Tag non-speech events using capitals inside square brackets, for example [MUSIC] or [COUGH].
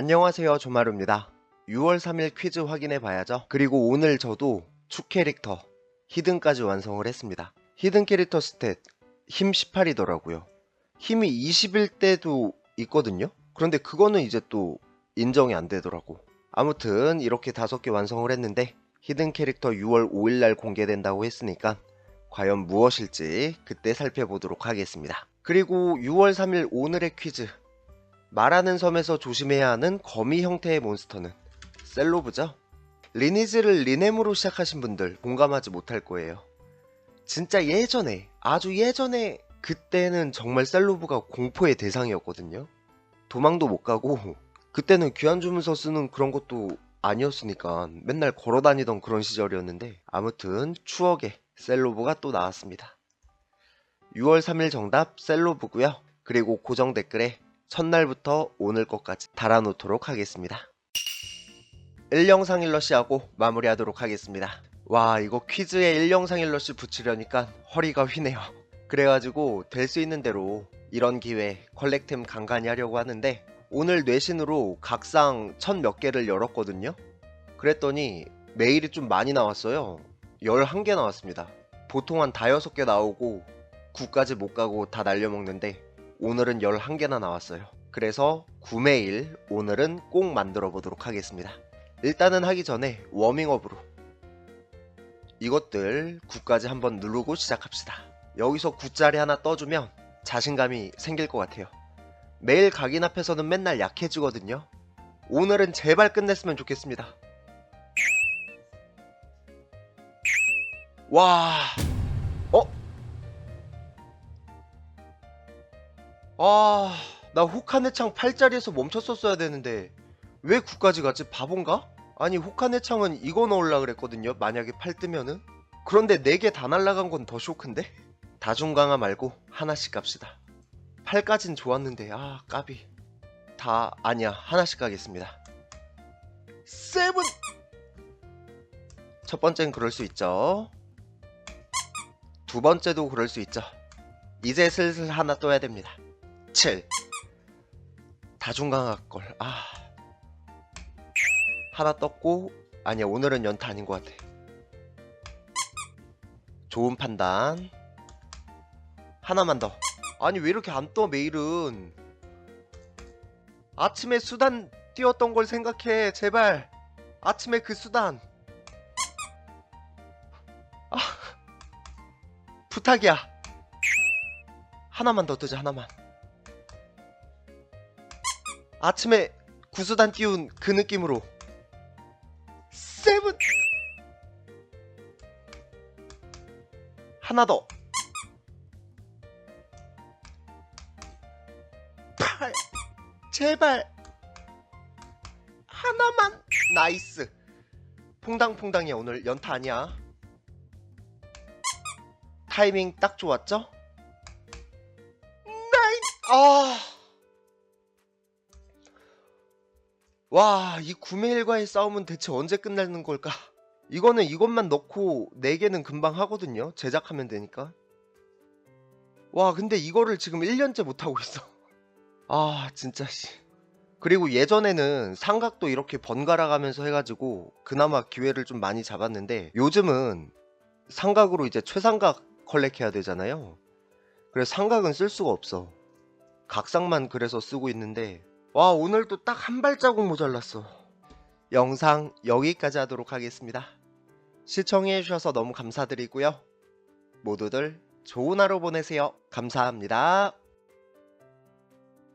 안녕하세요 조마루입니다. 6월 3일 퀴즈 확인해 봐야죠. 그리고 오늘 저도 축 캐릭터 히든까지 완성을 했습니다. 히든 캐릭터 스탯 힘 18이더라고요. 힘이 20일 때도 있거든요. 그런데 그거는 이제 또 인정이 안 되더라고. 아무튼 이렇게 다섯 개 완성을 했는데 히든 캐릭터 6월 5일날 공개된다고 했으니까 과연 무엇일지 그때 살펴보도록 하겠습니다. 그리고 6월 3일 오늘의 퀴즈 말하는 섬에서 조심해야 하는 거미 형태의 몬스터는 셀로브죠. 리니지를 리넴으로 시작하신 분들 공감하지 못할 거예요. 진짜 예전에, 아주 예전에 그때는 정말 셀로브가 공포의 대상이었거든요. 도망도 못 가고 그때는 귀한 주문서 쓰는 그런 것도 아니었으니까 맨날 걸어 다니던 그런 시절이었는데 아무튼 추억의 셀로브가 또 나왔습니다. 6월 3일 정답 셀로브고요. 그리고 고정 댓글에 첫날부터 오늘 것까지 달아놓도록 하겠습니다. 1영상 일러시하고 마무리하도록 하겠습니다. 와 이거 퀴즈에 1영상 일러시 붙이려니까 허리가 휘네요. 그래가지고 될 수 있는 대로 이런 기회 컬렉템 간간히 하려고 하는데 오늘 뇌신으로 각상 천 몇 개를 열었거든요. 그랬더니 메일이 좀 많이 나왔어요. 11개 나왔습니다. 보통 한 다여섯 개 나오고 9까지 못 가고 다 날려먹는데 오늘은 11개나 나왔어요. 그래서 구매일 오늘은 꼭 만들어 보도록 하겠습니다. 일단은 하기 전에 워밍업으로 이것들 9까지 한번 누르고 시작합시다. 여기서 9짜리 하나 떠주면 자신감이 생길 것 같아요. 매일 각인 앞에서는 맨날 약해지거든요. 오늘은 제발 끝냈으면 좋겠습니다. 와, 아, 나 혹한의 창 8짜리에서 멈췄었어야 되는데 왜 9까지 갔지? 바본가? 아니 혹한의 창은 이거 넣으려 그랬거든요. 만약에 8 뜨면은. 그런데 4개 다 날라간 건 더 쇼크인데? 다중강화 말고 하나씩 갑시다. 8까진 좋았는데 아 까비. 다 아니야 하나씩 가겠습니다. 세븐! 첫 번째는 그럴 수 있죠. 두 번째도 그럴 수 있죠. 이제 슬슬 하나 떠야 됩니다. 7 다중강화 걸. 아. 하나 떴고 아니야 오늘은 연타 아닌 것 같아. 좋은 판단. 하나만 더. 아니 왜 이렇게 안 떠 메일은. 아침에 수단 띄웠던 걸 생각해 제발. 아침에 그 수단. 아. 부탁이야. 하나만 더 뜨자 하나만. 아침에 구수단 띄운 그 느낌으로. 세븐! 하나 더. 팔. 제발. 하나만. 나이스. 퐁당퐁당이야 오늘. 연타 아니야. 타이밍 딱 좋았죠? 나이. 아 와, 이 구매일과의 싸움은 대체 언제 끝나는 걸까? 이거는 이것만 넣고 4개는 금방 하거든요. 제작하면 되니까. 와, 근데 이거를 지금 1년째 못하고 있어. [LAUGHS] 아, 진짜 씨. 그리고 예전에는 삼각도 이렇게 번갈아 가면서 해가지고 그나마 기회를 좀 많이 잡았는데 요즘은 삼각으로 이제 최상각 컬렉해야 되잖아요. 그래서 삼각은 쓸 수가 없어. 각상만 그래서 쓰고 있는데 와 오늘도 딱 한 발자국 모자랐어. 영상 여기까지 하도록 하겠습니다. 시청해주셔서 너무 감사드리고요. 모두들 좋은 하루 보내세요. 감사합니다